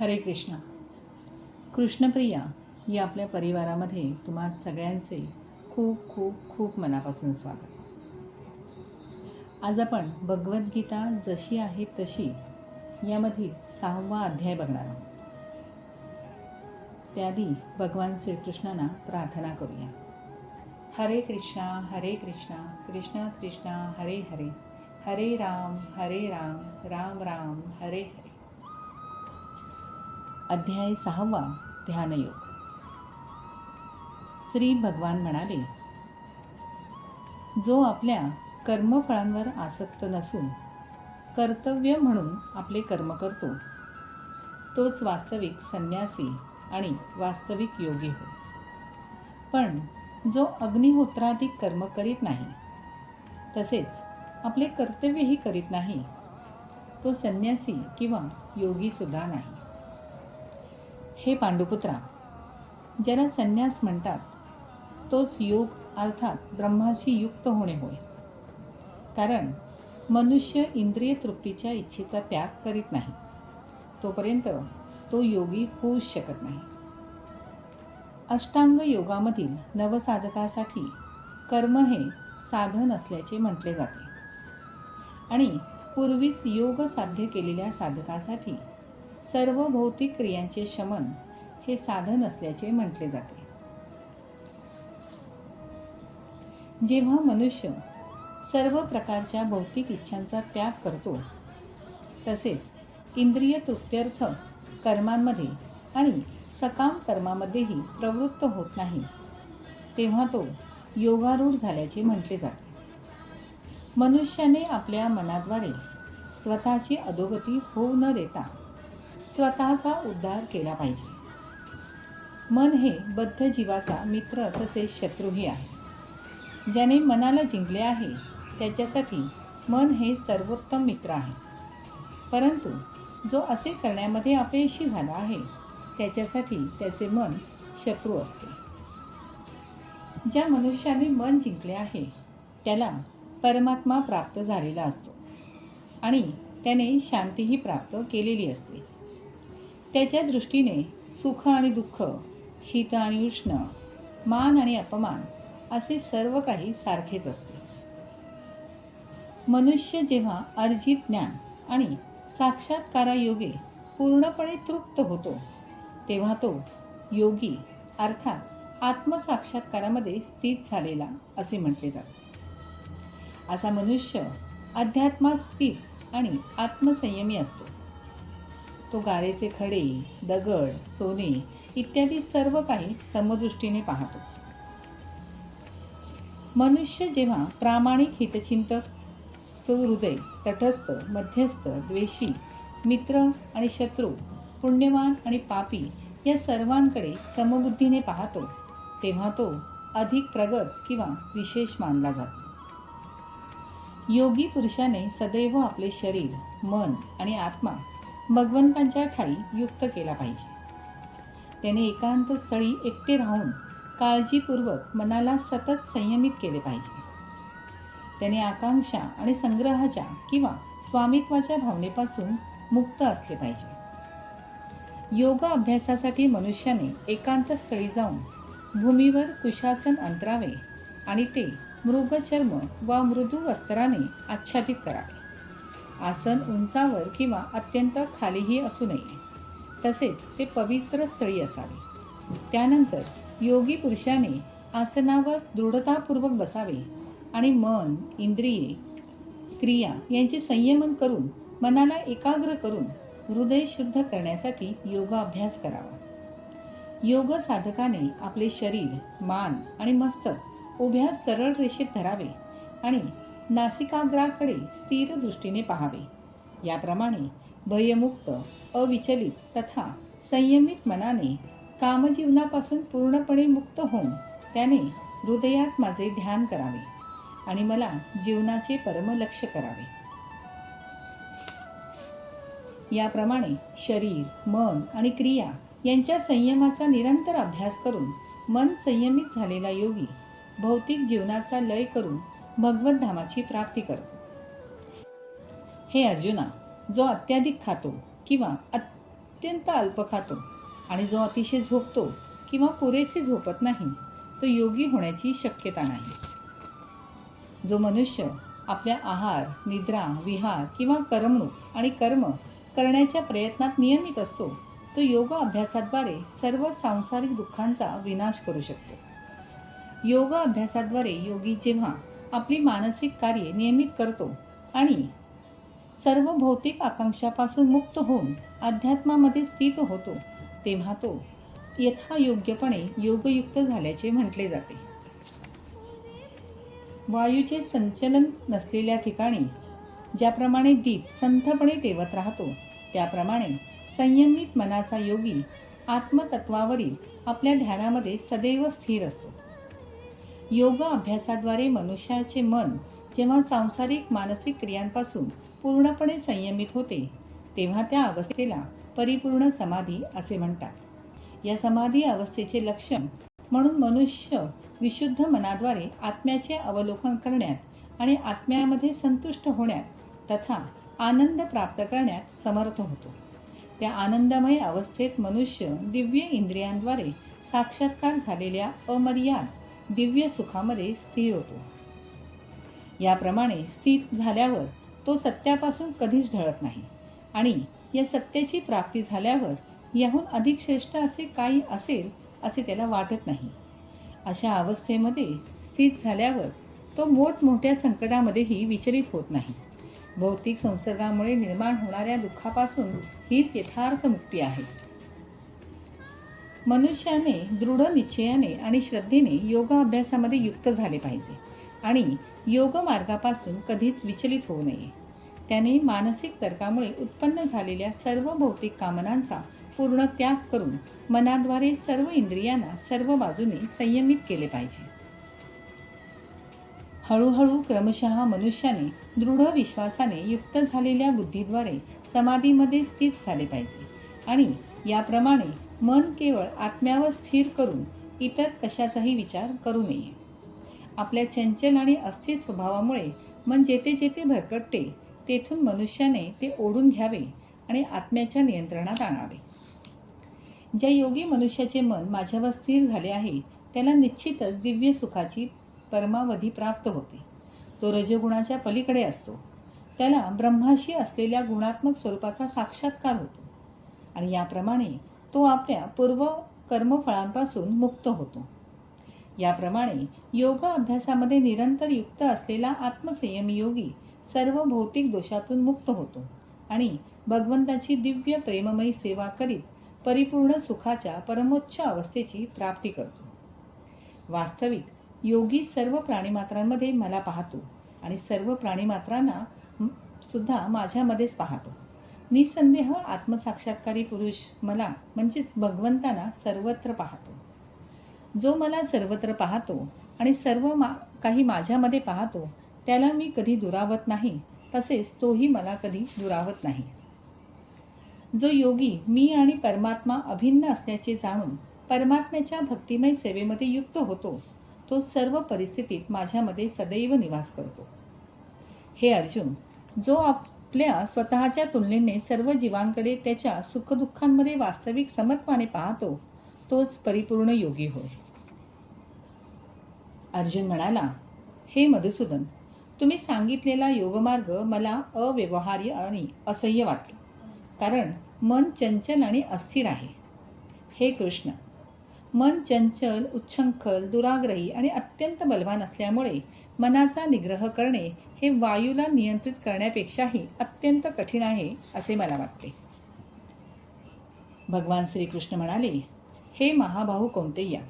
हरे कृष्णा. कृष्णप्रिया या आपल्या परिवारामध्ये तुम्हा सगळ्यांचे खूप खूप खूप मनापासून स्वागत. आज आपण भगवद्गीता जशी आहे तशी यामधील सहावा अध्याय बघणार आहोत. त्याआधी भगवान श्रीकृष्णांना प्रार्थना करूया. हरे कृष्णा हरे कृष्णा कृष्णा कृष्णा हरे हरे. हरे राम हरे राम राम राम हरे हरे. अध्याय सहावा ध्यानयोग. श्री भगवान म्हणाले जो आपल्या कर्मफळांवर आसक्त नसून कर्तव्य म्हणून आपले कर्म करतो तोच वास्तविक संन्यासी आणि वास्तविक योगी हो. पण जो अग्निहोत्राधिक कर्म करीत नाही तसेच आपले कर्तव्यही करीत नाही तो संन्यासी किंवा योगीसुद्धा नाही. हे पांडुपुत्रा ज्याला संन्यास म्हणतात तोच योग अर्थात ब्रह्माशी युक्त होणे होय. कारण मनुष्य इंद्रिय तृप्तीच्या इच्छेचा त्याग करीत नाही तोपर्यंत तो योगी होऊच शकत नाही. अष्टांग योगामधील नवसाधकासाठी कर्म हे साधन असल्याचे म्हटले जाते. आणि पूर्वीच योग साध्य केलेल्या साधकासाठी सर्व भौतिक क्रियांचे शमन हे साधन असल्याचे म्हटले जाते. जेव्हा मनुष्य सर्व प्रकारच्या भौतिक इच्छांचा त्याग करतो तसेच इंद्रिय तृप्त्यर्थ कर्मांमध्ये आणि सकाम कर्मामध्येही प्रवृत्त होत नाही तेव्हा तो योगारूढ झाल्याचे म्हटले जाते. मनुष्याने आपल्या मनाद्वारे स्वतःची अधोगती होऊ न देता स्वतःचा उद्धार केला पाहिजे. मन हे बद्ध जीवाचा मित्र तसेच शत्रूही आहे. ज्याने मनाला जिंकले आहे त्याच्यासाठी मन हे सर्वोत्तम मित्र आहे. परंतु जो असे करण्यामध्ये अपयशी झाला आहे त्याच्यासाठी त्याचे मन शत्रू असते. ज्या मनुष्याने मन जिंकले आहे त्याला परमात्मा प्राप्त झालेला असतो आणि त्याने शांतीही प्राप्त केलेली असते. त्याच्या दृष्टीने सुख आणि दुःख शीत आणि उष्ण मान आणि अपमान असे सर्व काही सारखेच असते. मनुष्य जेव्हा अर्जित ज्ञान आणि साक्षात्कारायोगे पूर्णपणे तृप्त होतो तेव्हा तो योगी अर्थात आत्मसाक्षात्कारामध्ये स्थित झालेला असे म्हटले जाते. असा मनुष्य अध्यात्मात स्थित आणि आत्मसंयमी असतो. तो गारेचे खडे दगड सोने इत्यादी सर्व काही समदृष्टीने पाहतो. मनुष्य जेव्हा प्रामाणिक हितचिंतक सुहृदय तटस्थ मध्यस्थ द्वेषी मित्र आणि शत्रू पुण्यवान आणि पापी या सर्वांकडे समबुद्धीने पाहतो तेव्हा तो अधिक प्रगत किंवा विशेष मानला जातो. योगी पुरुषाने सदैव आपले शरीर मन आणि आत्मा भगवंतांच्या ठाई युक्त केला पाहिजे. त्याने एकांत स्थळी एकटे राहून काळजीपूर्वक मनाला सतत संयमित केले पाहिजे. त्याने आकांक्षा आणि संग्रहाच्या किंवा स्वामित्वाच्या भावनेपासून मुक्त असले पाहिजे. योग अभ्यासासाठी मनुष्याने एकांत स्थळी जाऊन भूमीवर कुशासन अंतरावे आणि ते मृगचर्म वा मृदू वस्त्राने आच्छादित करावे. आसन उंचावर किंवा अत्यंत खालीही असू नये. तसेच ते पवित्र स्थळी असावे. त्यानंतर योगी पुरुषाने आसनावर दृढतापूर्वक बसावे आणि मन इंद्रिये क्रिया यांचे संयमन करून मनाला एकाग्र करून हृदय शुद्ध करण्यासाठी योगाभ्यास करावा. योग साधकाने आपले शरीर मान आणि मस्तक उभ्या सरळ रेषेत धरावे आणि नासिकाग्राकडे स्थिर दृष्टीने पाहावे. याप्रमाणे भयमुक्त अविचलित तथा संयमित मनाने कामजीवनापासून पूर्णपणे मुक्त होऊन त्याने हृदयात माझे ध्यान करावे आणि मला जीवनाचे परमलक्ष करावे. याप्रमाणे शरीर मन आणि क्रिया यांच्या संयमाचा निरंतर अभ्यास करून मन संयमित झालेला योगी भौतिक जीवनाचा लय करून भगवत धामाची प्राप्ती करतो. हे अर्जुना जो अत्याधिक खातो किंवा अत्यंत अल्प खातो आणि जो अतिशय झोपतो किंवा पुरेसे झोपत नाही तो योगी होण्याची शक्यता नाही. जो मनुष्य आपल्या आहार निद्रा विहार किंवा करमणूक आणि कर्म करण्याच्या प्रयत्नात नियमित असतो तो योग अभ्यासाद्वारे सर्व सांसारिक दुःखांचा विनाश करू शकतो. योग अभ्यासाद्वारे योगी जेव्हा आपली मानसिक कार्ये नियमित करतो आणि सर्व भौतिक आकांक्षापासून मुक्त होऊन अध्यात्मामध्ये स्थित होतो तेव्हा तो यथायोग्यपणे योगयुक्त झाल्याचे म्हटले जाते. वायूचे संचलन नसलेल्या ठिकाणी ज्याप्रमाणे दीप संथपणे तेवत राहतो त्याप्रमाणे संयमित मनाचा योगी आत्मतत्वावरील आपल्या ध्यानामध्ये सदैव स्थिर असतो. योग अभ्यासाद्वारे मनुष्याचे मन जेव्हा सांसारिक मानसिक क्रियांपासून पूर्णपणे संयमित होते तेव्हा त्या अवस्थेला परिपूर्ण समाधी असे म्हणतात. या समाधी अवस्थेचे लक्षण म्हणून मनुष्य विशुद्ध मनाद्वारे आत्म्याचे अवलोकन करण्यात आणि आत्म्यामध्ये संतुष्ट होण्यात तथा आनंद प्राप्त करण्यात समर्थ होतो. त्या आनंदमय अवस्थेत मनुष्य दिव्य इंद्रियांद्वारे साक्षात्कार झालेल्या अमर्याद दिव्य सुखामध्ये स्थिर होतो. याप्रमाणे स्थित झाल्यावर तो सत्यापासून कधीच ढळत नाही. आणि या सत्याची प्राप्ती झाल्यावर याहून अधिक श्रेष्ठ असे काही असेल असे त्याला वाटत नाही. अशा अवस्थेमध्ये स्थित झाल्यावर तो मोठमोठ्या संकटामध्येही विचलित होत नाही. भौतिक संसर्गामुळे निर्माण होणाऱ्या दुःखापासून हीच यथार्थ मुक्ती आहे. मनुष्याने दृढ निश्चयाने आणि श्रद्धेने योग अभ्यासामध्ये युक्त झाले पाहिजे. आणि योग मार्गापासून कधीच विचलित होऊ नये. त्याने मानसिक तर्कामुळे उत्पन्न झालेल्या सर्व भौतिक कामनांचा पूर्ण त्याग करून मनाद्वारे सर्व इंद्रियांना सर्व बाजूने संयमित केले पाहिजे. हळूहळू क्रमशः मनुष्याने दृढ विश्वासाने युक्त झालेल्या बुद्धीद्वारे समाधीमध्ये स्थित झाले पाहिजे आणि याप्रमाणे मन केवळ आत्म्यावर स्थिर करून इतर कशाचाही विचार करू नये. आपल्या चंचल आणि अस्थिर स्वभावामुळे मन जेथे जेथे भरकटते तेथून मनुष्याने ते ओढून घ्यावे आणि आत्म्याच्या नियंत्रणात आणावे. ज्या योगी मनुष्याचे मन माझ्यावर स्थिर झाले आहे त्याला निश्चितच दिव्य सुखाची परमावधी प्राप्त होते. तो रजगुणाच्या पलीकडे असतो. त्याला ब्रह्माशी असलेल्या गुणात्मक स्वरूपाचा साक्षात्कार होतो. आणि याप्रमाणे तो आपल्या पूर्व कर्मफळांपासून मुक्त होतो. याप्रमाणे योग अभ्यासामध्ये निरंतर युक्त असलेला आत्मसंयमी योगी सर्व भौतिक दोषातून मुक्त होतो आणि भगवंताची दिव्य प्रेममयी सेवा करीत परिपूर्ण सुखाच्या परमोच्च अवस्थेची प्राप्ती करतो. वास्तविक योगी सर्व प्राणीमात्रांमध्ये मला पाहतो आणि सर्व प्राणीमात्रांना सुद्धा माझ्यामध्येच पाहतो. निसंदेह आत्मसाक्षात्कारी पुरुष मला म्हणजेच भगवंताना सर्वत्र पाहतो. जो मला सर्वत्र पाहतो आणि सर्व मा काही माझ्यामध्ये पाहतो त्याला मी कधी दुरावत नाही तसेच तोही मला कधी दुरावत नाही. जो योगी मी आणि परमात्मा अभिन्न असल्याचे जाणून परमात्म्याच्या भक्तिमय सेवेमध्ये युक्त होतो तो सर्व परिस्थितीत माझ्यामध्ये सदैव निवास करतो. हे अर्जुन जो आपल्या स्वतःच्या तुलनेने सर्व जीवांकडे त्याच्या सुखदुःखांमध्ये वास्तविक समत्वाने पाहतो तोच परिपूर्ण योगी होय. अर्जुन म्हणाला हे मधुसूदन तुम्ही सांगितलेला योगमार्ग मला अव्यवहार्य आणि असह्य वाटतो कारण मन चंचल आणि अस्थिर आहे. हे कृष्ण मन चंचल उच्छंखल दुराग्रही आणि अत्यंत बलवान असल्यामुळे मनाचा निग्रह करणे हे वायूला नियंत्रित करण्यापेक्षाही अत्यंत कठीण आहे असे मला वाटते. भगवान श्रीकृष्ण म्हणाले हे महाभाऊ कोणतेया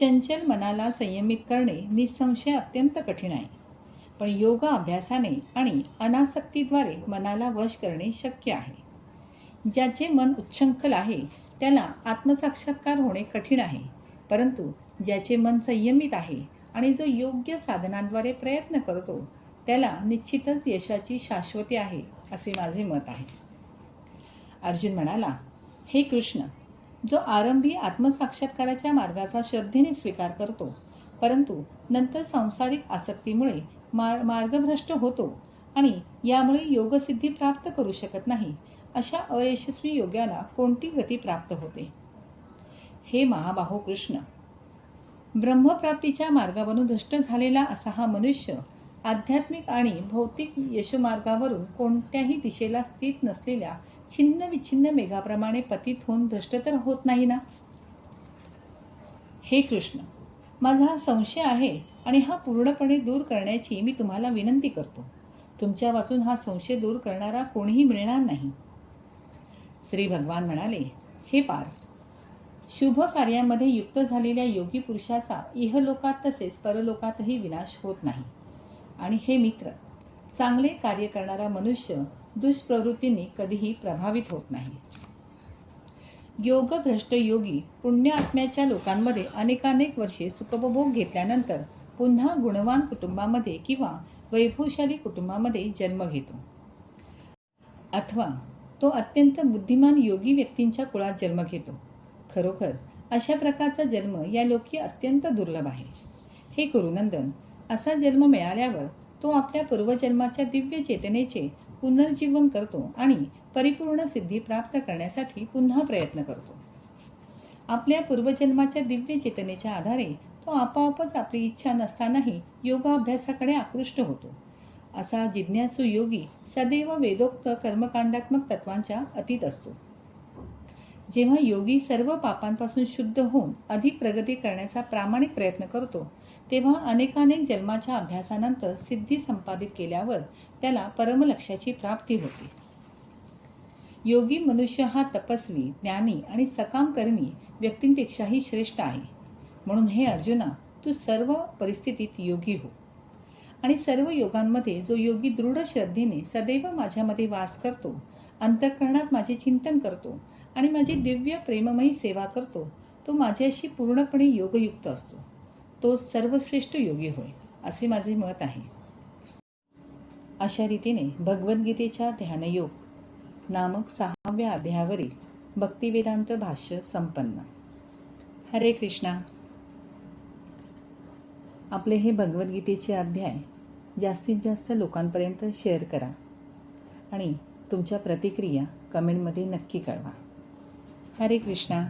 चंचल मनाला संयमित करणे निसंशय अत्यंत कठीण आहे. पण योग अभ्यासाने आणि अनासक्तीद्वारे मनाला वश करणे शक्य आहे. ज्याचे मन उच्छृंखल आहे त्याला आत्मसाक्षात्कार होणे कठीण आहे. परंतु ज्याचे मन संयमित आहे आणि जो योग्य साधनांद्वारे प्रयत्न करतो त्याला निश्चितच यशाची शाश्वती आहे असे माझे मत आहे. अर्जुन म्हणाला हे कृष्ण जो आरंभी आत्मसाक्षात्काराच्या मार्गाचा श्रद्धेने स्वीकार करतो परंतु नंतर सांसारिक आसक्तीमुळे मार मार्गभ्रष्ट होतो आणि यामुळे योगसिद्धी प्राप्त करू शकत नाही अशा अयशस्वी योग्याला कोणती गती प्राप्त होते? हे महाबाहो कृष्ण. ब्रह्मप्राप्तीच्या मार्गावरून भ्रष्ट झालेला असा हा मनुष्य आध्यात्मिक आणि भौतिक यशमार्गावरून कोणत्याही दिशेला स्थित नसलेल्या छिन्न विछिन्न मेघाप्रमाणे पतित होऊन भ्रष्ट तर होत नाही ना? हे कृष्ण माझा हा संशय आहे आणि हा पूर्णपणे दूर करण्याची मी तुम्हाला विनंती करतो. तुमच्या वाचून हा संशय दूर करणारा कोणीही मिळणार नाही. श्री भगवान म्हणाले हे पार्थ शुभ कार्यामध्ये युक्त झालेल्या योगी पुरुषाचा इहलोकात तसेच परलोकातही विनाश होत नाही. आणि हे मित्र चांगले कार्य करणारा मनुष्य दुष्प्रवृत्तींनी कधीही प्रभावित होत नाही. योगभ्रष्ट योगी पुण्य आत्म्याच्या लोकांमध्ये अनेकानेक वर्षे सुखपभोग घेतल्यानंतर पुन्हा गुणवान कुटुंबामध्ये किंवा वैभवशाली कुटुंबामध्ये जन्म घेतो. अथवा तो अत्यंत बुद्धिमान योगी व्यक्तींच्या कुळात जन्म घेतो. खरोखर अशा प्रकारचा जन्म या लोकी अत्यंत दुर्लभ आहे. हे गुरुनंदन असा जन्म मिळाल्यावर तो आपल्या पूर्वजन्माच्या दिव्य चेतनेचे पुनर्जीवन करतो आणि परिपूर्ण सिद्धी प्राप्त करण्यासाठी पुन्हा प्रयत्न करतो. आपल्या पूर्वजन्माच्या दिव्य चेतनेच्या आधारे तो आपोआपच आपली इच्छा नसतानाही योगाभ्यासाकडे आकृष्ट होतो. असा जिज्ञासू योगी सदैव वेदोक्त कर्मकांडात्मक तत्वांच्या अतीत असतो. जेव्हा योगी सर्व पापांपासून शुद्ध होऊन अधिक प्रगती करण्याचा प्रामाणिक प्रयत्न करतो तेव्हा अनेकानेक जन्माच्या अभ्यासानंतर सिद्धी संपादित केल्यावर त्याला परमलक्ष्याची प्राप्ती होते. योगी मनुष्य हा तपस्वी ज्ञानी आणि सकामकर्मी व्यक्तींपेक्षाही श्रेष्ठ आहे. म्हणून हे अर्जुना तू सर्व परिस्थितीत योगी हो. आणि सर्व योगांमध्ये जो योगी दृढ श्रद्धेने सदैव माझ्यामध्ये वास करतो अंतःकरणात माझे चिंतन करतो आणि माझी दिव्य प्रेममयी सेवा करतो तो माझ्याशी पूर्णपणे योगयुक्त असतो. तो सर्वश्रेष्ठ योगी होय असे माझे मत आहे. अशा रीतीने भगवद्गीतेच्या ध्यानयोग नामक सहाव्या अध्यायावरील भक्तिवेदांत भाष्य संपन्न. हरे कृष्णा. आपले हे भगवद्गीतेचे अध्याय जास्तीत जास्त लोकांपर्यंत शेअर करा आणि तुमच्या प्रतिक्रिया कमेंटमध्ये नक्की कळवा. हरे कृष्णा.